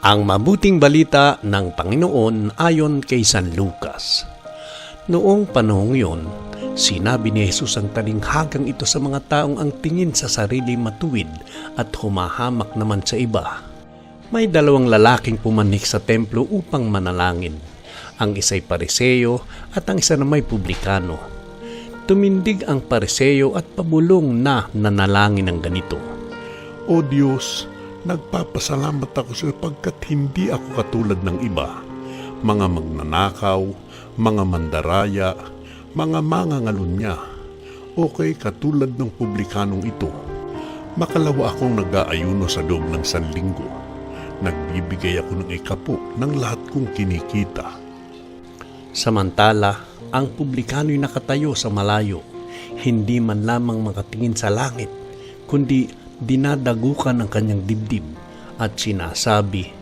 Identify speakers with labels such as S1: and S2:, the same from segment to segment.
S1: Ang mabuting balita ng Panginoon ayon kay San Lucas. Noong panahong yon, sinabi ni Jesus ang talinghagang ito sa mga taong ang tingin sa sarili matuwid at humahamak naman sa iba. May dalawang lalaking pumanik sa templo upang manalangin. Ang isa'y pariseyo at ang isa na may publikano. Tumindig ang pariseyo at pabulong na nanalangin ng ganito.
S2: O Diyos, nagpapasalamat ako sapagkat hindi ako katulad ng iba. Mga magnanakaw, mga mandaraya, mga mangangalunya, o kay katulad ng publikanong ito. Makalawa akong nag-aayuno sa loob ng sanlinggo. Nagbibigay ako ng ikapo ng lahat kong kinikita.
S1: Samantala, ang publikano'y nakatayo sa malayo, hindi man lamang makatingin sa langit, kundi dinadagukan ang kanyang dibdib at sinasabi,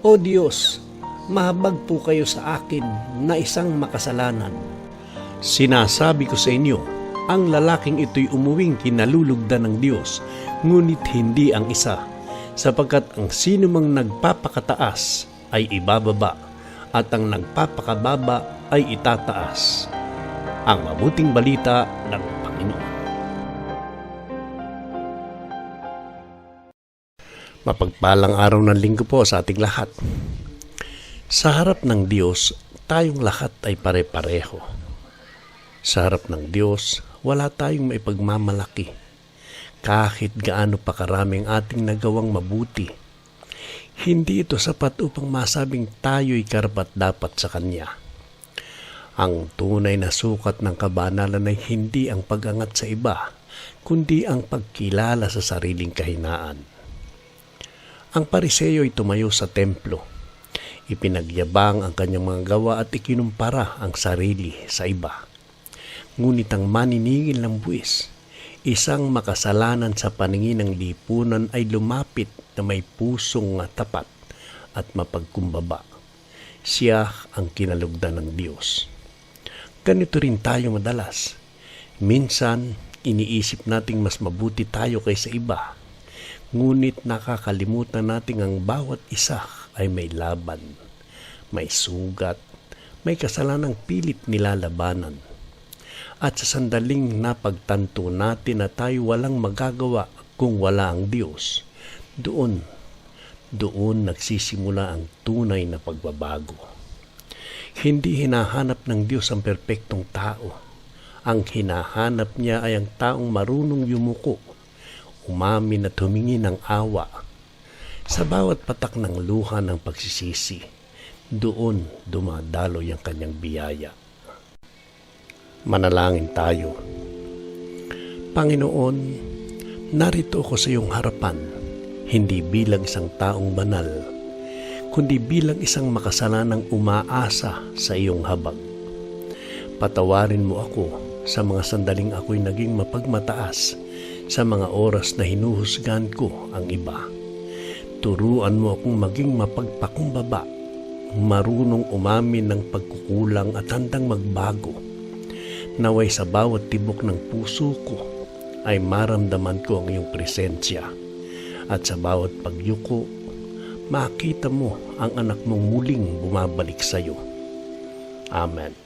S1: O Diyos, mahabag po kayo sa akin na isang makasalanan. Sinasabi ko sa inyo, ang lalaking ito'y umuwing kinalulugdan ng Diyos, ngunit hindi ang isa, sapagkat ang sino mang nagpapakataas ay ibababa, at ang nagpapakababa ay itataas. Ang mabuting balita ng Panginoon. Mapagpalang araw ng linggo po sa ating lahat. Sa harap ng Diyos, tayong lahat ay pare-pareho. Sa harap ng Diyos, wala tayong maipagmamalaki. Kahit gaano pa karaming ating nagawang mabuti, hindi ito sapat upang masabing tayo'y karapat dapat sa Kanya. Ang tunay na sukat ng kabanalan ay hindi ang pag-angat sa iba, kundi ang pagkilala sa sariling kahinaan. Ang pariseyo ay tumayo sa templo. Ipinagyabang ang kanyang mga gawa at ikinumpara ang sarili sa iba. Ngunit ang maniningil ng buwis, isang makasalanan sa paningin ng lipunan ay lumapit na may pusong tapat at mapagkumbaba. Siya ang kinalugdan ng Diyos. Ganito rin tayo madalas. Minsan, iniisip nating mas mabuti tayo kaysa iba. Ngunit nakakalimutan nating ang bawat isa ay may laban, may sugat, may kasalanang pilit nilalabanan. At sa sandaling napagtanto natin na tayo walang magagawa kung wala ang Diyos, doon, doon nagsisimula ang tunay na pagbabago. Hindi hinahanap ng Diyos ang perpektong tao. Ang hinahanap niya ay ang taong marunong yumuko, umamin at humingi ng awa. Sa bawat patak ng luha ng pagsisisi, doon dumadaloy ang kanyang biyaya. Manalangin tayo. Panginoon, narito ako sa iyong harapan, hindi bilang isang taong banal, kundi bilang isang makasalanang umaasa sa iyong habag. Patawarin mo ako sa mga sandaling ako'y naging mapagmataas sa mga oras na hinuhusgan ko ang iba. Turuan mo akong maging mapagpakumbaba, marunong umamin ng pagkukulang at handang magbago. Naway sa bawat tibok ng puso ko ay maramdaman ko ang iyong presensya. At sa bawat pagyuko, makita mo ang anak mong muling bumabalik sa iyo. Amen.